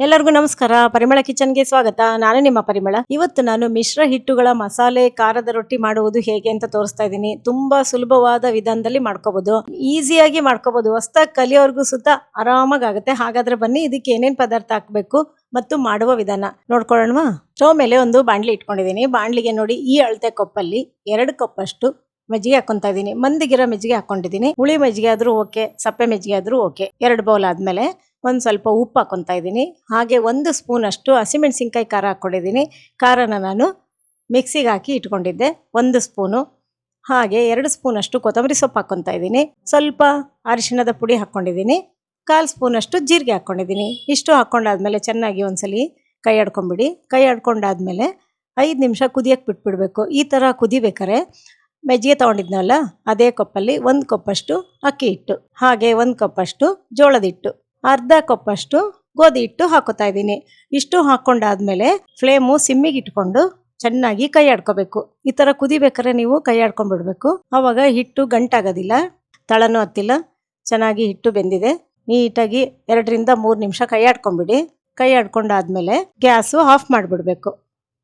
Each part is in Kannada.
ಎಲ್ಲರಿಗೂ ನಮಸ್ಕಾರ. ಪರಿಮಳ ಕಿಚನ್ಗೆ ಸ್ವಾಗತ. ನಾನು ನಿಮ್ಮ ಪರಿಮಳ. ಇವತ್ತು ನಾನು ಮಿಶ್ರ ಹಿಟ್ಟುಗಳ ಮಸಾಲೆ ಖಾರದ ರೊಟ್ಟಿ ಮಾಡುವುದು ಹೇಗೆ ಅಂತ ತೋರಿಸ್ತಾ ಇದ್ದೀನಿ. ತುಂಬಾ ಸುಲಭವಾದ ವಿಧಾನದಲ್ಲಿ ಮಾಡ್ಕೋಬಹುದು ಈಸಿಯಾಗಿ ಮಾಡ್ಕೋಬಹುದು ಹೊಸ್ದಾಗಿ ಕಲಿಯೋರ್ಗೂ ಸುತ್ತ ಆರಾಮಾಗುತ್ತೆ ಹಾಗಾದ್ರೆ ಬನ್ನಿ, ಇದಕ್ಕೆ ಏನೇನ್ ಪದಾರ್ಥ ಹಾಕಬೇಕು ಮತ್ತು ಮಾಡುವ ವಿಧಾನ ನೋಡ್ಕೊಳ್ಳೋಣವಾ? ಸ್ಟವ್ ಮೇಲೆ ಒಂದು ಬಾಣ್ಲಿ ಇಟ್ಕೊಂಡಿದ್ದೀನಿ. ಬಾಂಡ್ಲಿಗೆ ನೋಡಿ, ಈ ಅಳತೆ ಕಪ್ಪಲ್ಲಿ ಎರಡು ಕಪ್ಪಷ್ಟು ಮಜ್ಜಿಗೆ ಹಾಕೊಂತ ಇದ್ದೀನಿ. ಮಂದಿಗಿರೋ ಮಜ್ಜಿಗೆ ಹಾಕೊಂಡಿದ್ದೀನಿ ಹುಳಿ ಮಜ್ಜಿಗೆ ಆದ್ರೂ ಓಕೆ, ಸಪ್ಪೆ ಮಜ್ಜಿಗೆ ಆದ್ರೂ ಓಕೆ. ಎರಡು ಬೌಲ್ ಆದ್ಮೇಲೆ ಒಂದು ಸ್ವಲ್ಪ ಉಪ್ಪು ಹಾಕೊತಾ ಇದ್ದೀನಿ. ಹಾಗೆ ಒಂದು ಸ್ಪೂನಷ್ಟು ಹಸಿಮೆಣಸಿನ್ಕಾಯಿ ಖಾರ ಹಾಕ್ಕೊಂಡಿದ್ದೀನಿ. ಖಾರನ ನಾನು ಮಿಕ್ಸಿಗೆ ಹಾಕಿ ಇಟ್ಕೊಂಡಿದ್ದೆ. ಒಂದು ಸ್ಪೂನು. ಹಾಗೆ ಎರಡು ಸ್ಪೂನಷ್ಟು ಕೊತ್ತಂಬರಿ ಸೊಪ್ಪು ಹಾಕ್ಕೊತಾ ಇದ್ದೀನಿ. ಸ್ವಲ್ಪ ಅರಿಶಿಣದ ಪುಡಿ ಹಾಕ್ಕೊಂಡಿದ್ದೀನಿ ಕಾಲು ಸ್ಪೂನಷ್ಟು ಜೀರಿಗೆ ಹಾಕ್ಕೊಂಡಿದ್ದೀನಿ ಇಷ್ಟು ಹಾಕ್ಕೊಂಡಾದ್ಮೇಲೆ ಚೆನ್ನಾಗಿ ಒಂದ್ಸಲಿ ಕೈ ಆಡ್ಕೊಂಬಿಡಿ. ಕೈ ಆಡ್ಕೊಂಡಾದ್ಮೇಲೆ ಐದು ನಿಮಿಷ ಕುದಿಯೋಕ್ಕೆ ಬಿಟ್ಬಿಡ್ಬೇಕು. ಈ ಥರ ಕುದಿಬೇಕಾರೆ ಮೆಜ್ಜಿಗೆ ತೊಗೊಂಡಿದ್ನಲ್ಲ, ಅದೇ ಕಪ್ಪಲ್ಲಿ ಒಂದು ಕಪ್ಪಷ್ಟು ಅಕ್ಕಿ ಹಿಟ್ಟು. ಹಾಗೆ ಒಂದು ಕಪ್ಪಷ್ಟು ಜೋಳದ ಹಿಟ್ಟು. ಅರ್ಧ ಕಪ್ಪಷ್ಟು ಗೋಧಿ ಹಿಟ್ಟು ಹಾಕೋತಾ ಇದ್ದೀನಿ. ಇಷ್ಟು ಹಾಕ್ಕೊಂಡಾದ್ಮೇಲೆ ಫ್ಲೇಮು ಸಿಮ್ಮಿಗೆ ಇಟ್ಕೊಂಡು ಚೆನ್ನಾಗಿ ಕೈ ಆಡ್ಕೋಬೇಕು. ಈ ಥರ ಕುದಿಬೇಕಾದ್ರೆ ನೀವು ಕೈ ಆಡ್ಕೊಂಡ್ಬಿಡ್ಬೇಕು ಆವಾಗ ಹಿಟ್ಟು ಗಂಟಾಗೋದಿಲ್ಲ, ತಳನೂ ಹತ್ತಿಲ್ಲ, ಚೆನ್ನಾಗಿ ಹಿಟ್ಟು ಬೆಂದಿದೆ. ನೀಟಾಗಿ ಎರಡರಿಂದ ಮೂರು ನಿಮಿಷ ಕೈ ಆಡ್ಕೊಂಬಿಡಿ. ಕೈ ಆಡ್ಕೊಂಡಾದ್ಮೇಲೆ ಗ್ಯಾಸು ಆಫ್ ಮಾಡಿಬಿಡ್ಬೇಕು.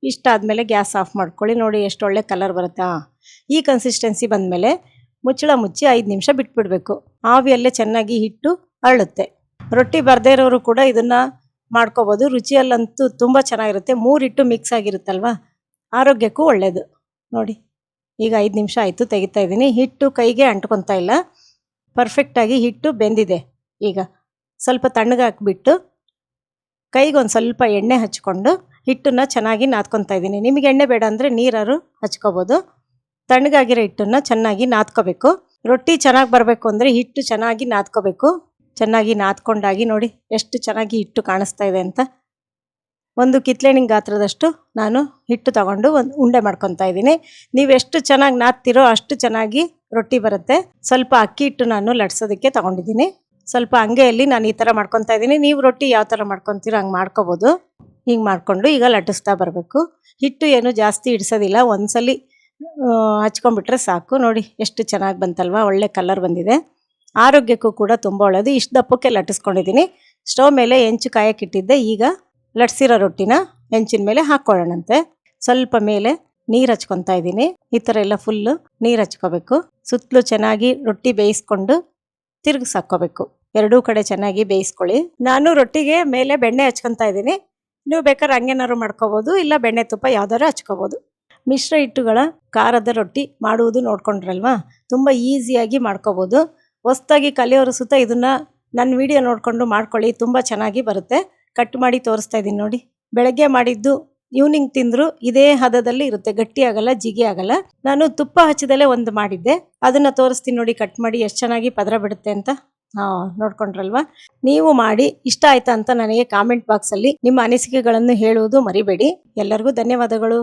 ಇಷ್ಟಾದಮೇಲೆ ಗ್ಯಾಸ್ ಆಫ್ ಮಾಡ್ಕೊಳ್ಳಿ. ನೋಡಿ ಎಷ್ಟು ಒಳ್ಳೆ ಕಲರ್ ಬರುತ್ತಾ. ಈ ಕನ್ಸಿಸ್ಟೆನ್ಸಿ ಬಂದಮೇಲೆ ಮುಚ್ಚಳ ಮುಚ್ಚಿ ಐದು ನಿಮಿಷ ಬಿಟ್ಬಿಡ್ಬೇಕು. ಆವಿಯಲ್ಲೇ ಚೆನ್ನಾಗಿ ಹಿಟ್ಟು ಅರಳುತ್ತೆ. ರೊಟ್ಟಿ ಬರದೇ ಇರೋರು ಕೂಡ ಇದನ್ನ ಮಾಡ್ಕೋಬೋದು. ರುಚಿಯಲ್ಲಂತೂ ತುಂಬ ಚೆನ್ನಾಗಿರುತ್ತೆ. ಮೂರಿಟ್ಟು ಮಿಕ್ಸ್ ಆಗಿರುತ್ತಲ್ವಾ? ಆರೋಗ್ಯಕ್ಕೂ ಒಳ್ಳೆಯದು ನೋಡಿ, ಈಗ ಐದು ನಿಮಿಷ ಆಯಿತು, ತೆಗಿತಾ ಇದ್ದೀನಿ. ಹಿಟ್ಟು ಕೈಗೆ ಅಂಟ್ಕೊತಾ ಇಲ್ಲ. ಪರ್ಫೆಕ್ಟಾಗಿ ಹಿಟ್ಟು ಬೆಂದಿದೆ. ಈಗ ಸ್ವಲ್ಪ ತಣ್ಣಗೆ ಹಾಕ್ಬಿಟ್ಟು ಕೈಗೆ ಒಂದು ಸ್ವಲ್ಪ ಎಣ್ಣೆ ಹಚ್ಕೊಂಡು ಹಿಟ್ಟನ್ನು ಚೆನ್ನಾಗಿ ನಾದ್ಕೊತಾ ಇದ್ದೀನಿ. ನಿಮಗೆ ಎಣ್ಣೆ ಬೇಡ ಅಂದರೆ ನೀರಾರು ಹಚ್ಕೋಬೋದು. ತಣ್ಣಗಾಗಿರೋ ಹಿಟ್ಟನ್ನು ಚೆನ್ನಾಗಿ ನಾದ್ಕೋಬೇಕು. ರೊಟ್ಟಿ ಚೆನ್ನಾಗಿ ಬರಬೇಕು ಅಂದರೆ ಹಿಟ್ಟು ಚೆನ್ನಾಗಿ ನಾದ್ಕೋಬೇಕು. ಚೆನ್ನಾಗಿ ನಾದ್ಕೊಂಡಾಗಿ ನೋಡಿ ಎಷ್ಟು ಚೆನ್ನಾಗಿ ಹಿಟ್ಟು ಕಾಣಿಸ್ತಾ ಇದೆ ಅಂತ. ಒಂದು ಕಿತ್ಲೆಣಿಂಗ್ ಗಾತ್ರದಷ್ಟು ನಾನು ಹಿಟ್ಟು ತಗೊಂಡು ಒಂದು ಉಂಡೆ ಮಾಡ್ಕೊತಾ ಇದ್ದೀನಿ. ನೀವು ಎಷ್ಟು ಚೆನ್ನಾಗಿ ನಾದ್ತಿರೋ ಅಷ್ಟು ಚೆನ್ನಾಗಿ ರೊಟ್ಟಿ ಬರುತ್ತೆ. ಸ್ವಲ್ಪ ಅಕ್ಕಿ ಹಿಟ್ಟು ನಾನು ಲಟ್ಸೋದಕ್ಕೆ ತಗೊಂಡಿದ್ದೀನಿ. ಸ್ವಲ್ಪ ಅಂಗೆಯಲ್ಲಿ ನಾನು ಈ ಥರ ಮಾಡ್ಕೊತಾ ಇದ್ದೀನಿ. ನೀವು ರೊಟ್ಟಿ ಯಾವ ಥರ ಮಾಡ್ಕೊತೀರೋ ಹಂಗೆ ಮಾಡ್ಕೋಬೋದು. ಹಿಂಗೆ ಮಾಡಿಕೊಂಡು ಈಗ ಲಟ್ಟಿಸ್ತಾ ಬರಬೇಕು. ಹಿಟ್ಟು ಏನು ಜಾಸ್ತಿ ಹಿಡಿಸೋದಿಲ್ಲ. ಒಂದ್ಸಲಿ ಹಚ್ಕೊಂಡ್ಬಿಟ್ರೆ ಸಾಕು. ನೋಡಿ ಎಷ್ಟು ಚೆನ್ನಾಗಿ ಬಂತಲ್ವಾ? ಒಳ್ಳೆ ಕಲರ್ ಬಂದಿದೆ. ಆರೋಗ್ಯಕ್ಕೂ ಕೂಡ ತುಂಬ ಒಳ್ಳೆಯದು ಇಷ್ಟು ದಪ್ಪಕ್ಕೆ ಲಟ್ಟಿಸ್ಕೊಂಡಿದ್ದೀನಿ ಸ್ಟವ್ ಮೇಲೆ ಹೆಂಚು ಕಾಯಕ್ಕಿಟ್ಟಿದ್ದೆ. ಈಗ ಲಟ್ಸಿರೋ ರೊಟ್ಟಿನ ಹೆಂಚಿನ ಮೇಲೆ ಹಾಕ್ಕೊಳ್ಳೋಣಂತೆ ಸ್ವಲ್ಪ ಮೇಲೆ ನೀರು ಹಚ್ಕೊತಾ ಇದ್ದೀನಿ ಈ ಥರ ಎಲ್ಲ ಫುಲ್ಲು ನೀರು ಹಚ್ಕೋಬೇಕು. ಸುತ್ತಲೂ ಚೆನ್ನಾಗಿ ರೊಟ್ಟಿ ಬೇಯಿಸ್ಕೊಂಡು ತಿರುಗಿಸ್ ಹಾಕ್ಕೋಬೇಕು ಎರಡೂ ಕಡೆ ಚೆನ್ನಾಗಿ ಬೇಯಿಸ್ಕೊಳ್ಳಿ. ನಾನು ರೊಟ್ಟಿಗೆ ಮೇಲೆ ಬೆಣ್ಣೆ ಹಚ್ಕೊತಾ ಇದ್ದೀನಿ ನೀವು ಬೇಕಾದ್ರೆ ಹಂಗೇನಾದ್ರು ಮಾಡ್ಕೋಬೋದು, ಇಲ್ಲ ಬೆಣ್ಣೆ ತುಪ್ಪ ಯಾವ್ದಾದ್ರು ಹಚ್ಕೋಬೋದು. ಮಿಶ್ರ ಹಿಟ್ಟುಗಳ ಖಾರದ ರೊಟ್ಟಿ ಮಾಡುವುದು ನೋಡ್ಕೊಂಡ್ರಲ್ವಾ? ತುಂಬ ಈಸಿಯಾಗಿ ಮಾಡ್ಕೋಬೋದು. ಹೊಸ್ದಾಗಿ ಕಲಿಯೋರು ಸುತ್ತ ಇದನ್ನ ನನ್ನ ವಿಡಿಯೋ ನೋಡಿಕೊಂಡು ಮಾಡ್ಕೊಳ್ಳಿ, ತುಂಬ ಚೆನ್ನಾಗಿ ಬರುತ್ತೆ. ಕಟ್ ಮಾಡಿ ತೋರಿಸ್ತಾ ಇದ್ದೀನಿ ನೋಡಿ. ಬೆಳಗ್ಗೆ ಮಾಡಿದ್ದು ಈವ್ನಿಂಗ್ ತಿಂದ್ರು ಇದೇ ಹದದಲ್ಲಿ ಇರುತ್ತೆ, ಗಟ್ಟಿ ಆಗಲ್ಲ, ಜಿಗಿ ಆಗಲ್ಲ. ನಾನು ತುಪ್ಪ ಹಚ್ಚಿದಲೇ ಒಂದು ಮಾಡಿದ್ದೆ. ಅದನ್ನ ತೋರಿಸ್ತೀನಿ ನೋಡಿ, ಕಟ್ ಮಾಡಿ ಎಷ್ಟು ಚೆನ್ನಾಗಿ ಪದರ ಬಿಡುತ್ತೆ ಅಂತ. ಹಾಂ, ನೋಡ್ಕೊಂಡ್ರಲ್ವಾ? ನೀವು ಮಾಡಿ, ಇಷ್ಟ ಆಯ್ತಾ ಅಂತ ನನಗೆ ಕಾಮೆಂಟ್ ಬಾಕ್ಸಲ್ಲಿ ನಿಮ್ಮ ಅನಿಸಿಕೆಗಳನ್ನು ಹೇಳುವುದು ಮರಿಬೇಡಿ. ಎಲ್ಲರಿಗೂ ಧನ್ಯವಾದಗಳು.